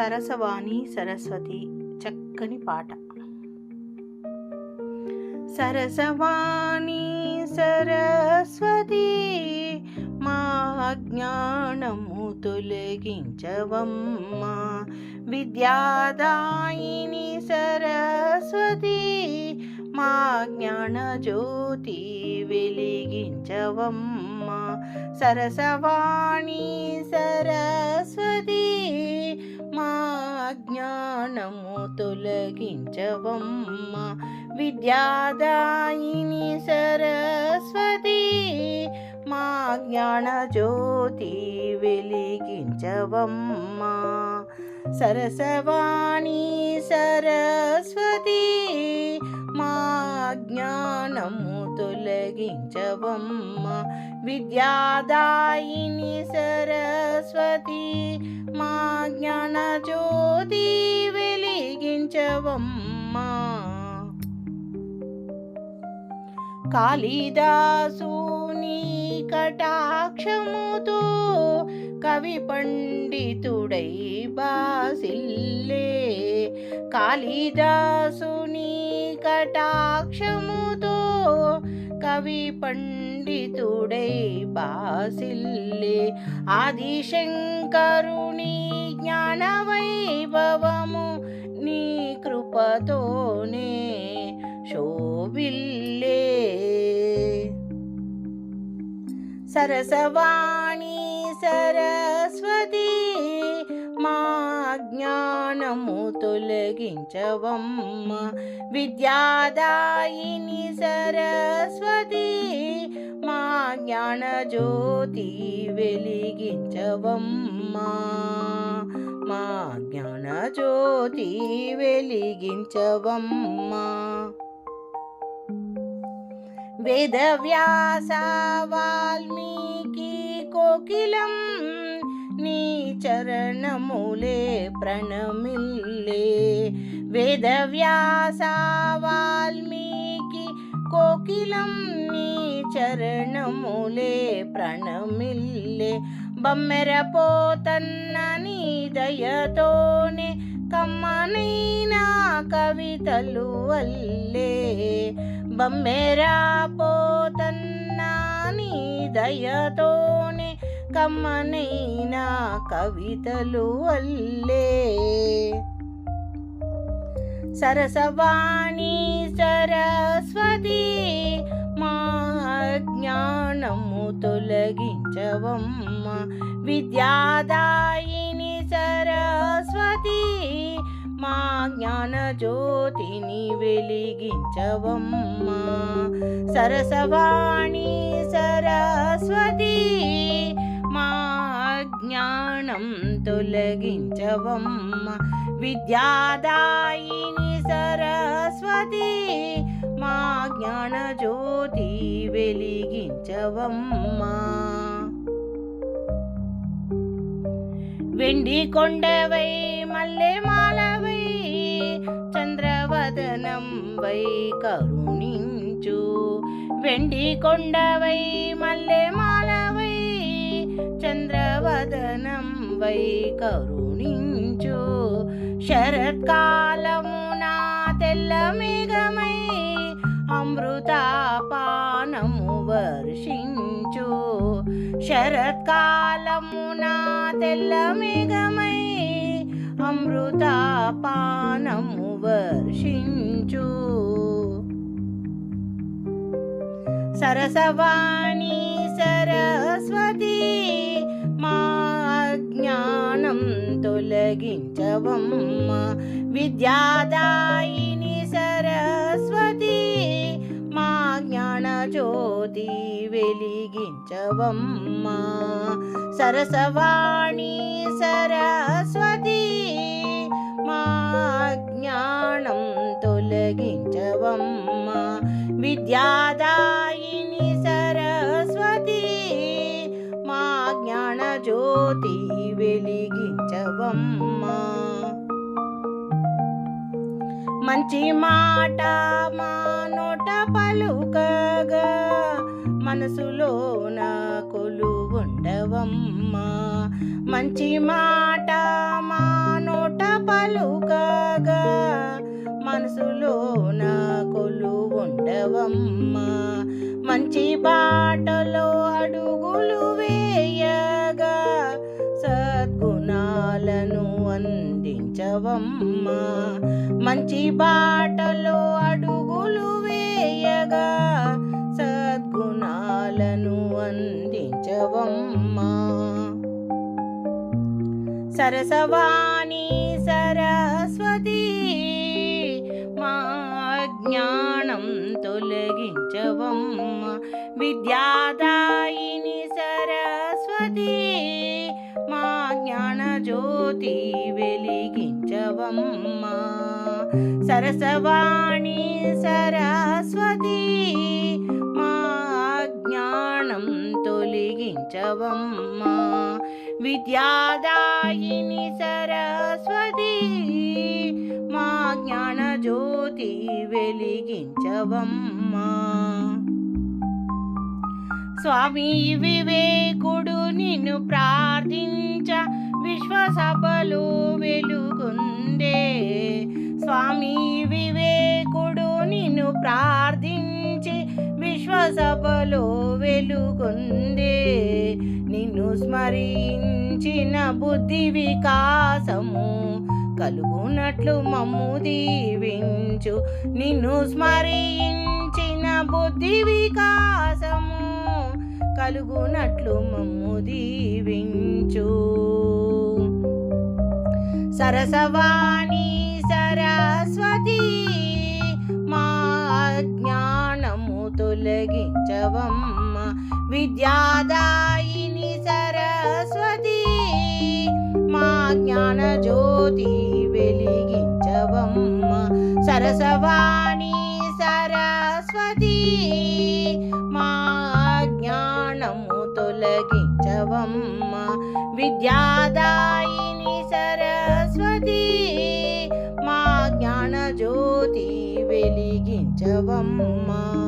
సరసవాణి సరస్వతి చక్కని పాట. సరసవాణి సరస్వతి అజ్ఞానము తొలగించవమ్మా. విద్యాదాయిని సరస్వతి మా జ్ఞాన జ్యోతి వెలిగించవమ్మా. సరసవాణి సరస్వతి మా జ్ఞానము తొలగించవమ్మా. విద్యాదాయిని సరస్వతి మా జ్ఞాన జ్యోతి వెలిగించవమ్మా. సరసవాణి సరస్వతి మా జ్ఞానము తొలగించవమ్మా. విద్యాదాయిని సరస్వతి మా జ్ఞాన జ్యోతి వెలిగించవమ్మా. కాళిదాసుని కటాక్షముతో కవి పండితుడై బాసిల్లే. కాళిదాసుని కటాక్షముతో కవి పండితుడై బాసిల్లే. ఆదిశంకరుని జ్ఞానవైభవము నీ కృపతోనే శోభిల్ సరసవాణి సరస్వతి మా జ్ఞానము తొలగించవమ్మ. విద్యాదాయిని సరస్వతి మా జ్ఞాన జ్యోతి వెలిగించవమ్మా. మా జ్ఞాన జ్యోతి వెలిగించవమ్మా. వేదవ్యాస వాల్మీకి కోకిలం. నీ చరణములే ప్రణమిల్లే. వేదవ్యాస వాల్మీకి కోకిలం. నీ చరణములే ప్రణమిల్లే. బమ్మెర పోతన్న నీ దయతోనే కమ్మనైనా కవితలు వల్లే బమ్మెరా పోతన్నా నీ దయతోనే కమ్మనైనా కవితలు వల్లే. సరసవాణి సరస్వతి మా జ్ఞానము తొలగించవమ్మ విద్యాదాయ జ్ఞాన జ్యోతిని వెలిగించవమ్మా. సరసవాణి సరస్వతి మా జ్ఞానం తొలగించవమ్మ. విద్యాదాయిని సరస్వతి మా జ్ఞాన జ్యోతి వెలిగించవమ్మా. వెండి కొండవై మల్లె మాలవై చంద్రవదనం వై కరుణించు. వెండి కొండవై మల్లె మాలవై చంద్రవదనం వై కరుణించు. శరత్కాలమున తెల్ల మేఘమై అమృతాపానము వర్షించు. శరత్కాలమున తెల్ల మేఘమై అమృతాపానము వర్షించు. సరసవాణి సరస్వతి మా జ్ఞానం తొలగించవమ్మ. విద్యాదాయిని సరస్వతి జ్యోతి వెలిగించవమ్మా. సరసవాణి సరస్వతి మా జ్ఞానం తొలగించవమ్మా. విద్యాదాయిని సరస్వతి మా జ్ఞాన జ్యోతి వెలిగించవమ్మా. మంచి మాట మా నోట పలుకగా మనసులో నా కొలు ఉండవమ్మా. మంచి మాట మా నోట పలుకగా మనసులోన కొలు ఉండవమ్మా. మంచి బాటలో అడుగులు వేయగా సద్గుణాలను అందించవమ్మా. మంచి బాట సరసవాణి సరస్వతి. మా జ్ఞానం తొలగించవమ్మ. విద్యాదాయిని సరస్వతి. మా జ్ఞాన జ్యోతి వెలిగించవమ్మ. సరసవాణి సరస్వతి. మా జ్ఞానం తొలగించవమ్మ. విద్యాదాయిని సరస్వతి మా జ్ఞాన జ్యోతి వెలిగించవమ్మా. స్వామి వివేకుడు నిన్ను ప్రార్థించ విశ్వసభలో వెలుగుందే. స్వామి వివేకుడు నిన్ను ప్రార్థించి విశ్వసభలో వెలుగుందే. నిన్ను స్మరించిన బుద్ధి వికాసము కలుగునట్లు మమ్ము దీవించు. నిన్ను స్మరించిన బుద్ధి వికాసము కలుగునట్లు మమ్ము దీవించు. సరసవాణి సరస్వతి మా జ్ఞానము తొలగించవమ్మ. విద్యాదాయిని జ్ఞాన జ్యోతి వెలిగించవమ్మ. సరసవాణి సరస్వతి మా జ్ఞానము తొలగించవమ్మ. విద్యాదాయిని సరస్వతి మా జ్ఞాన జ్యోతి వెలిగించవమ్మా.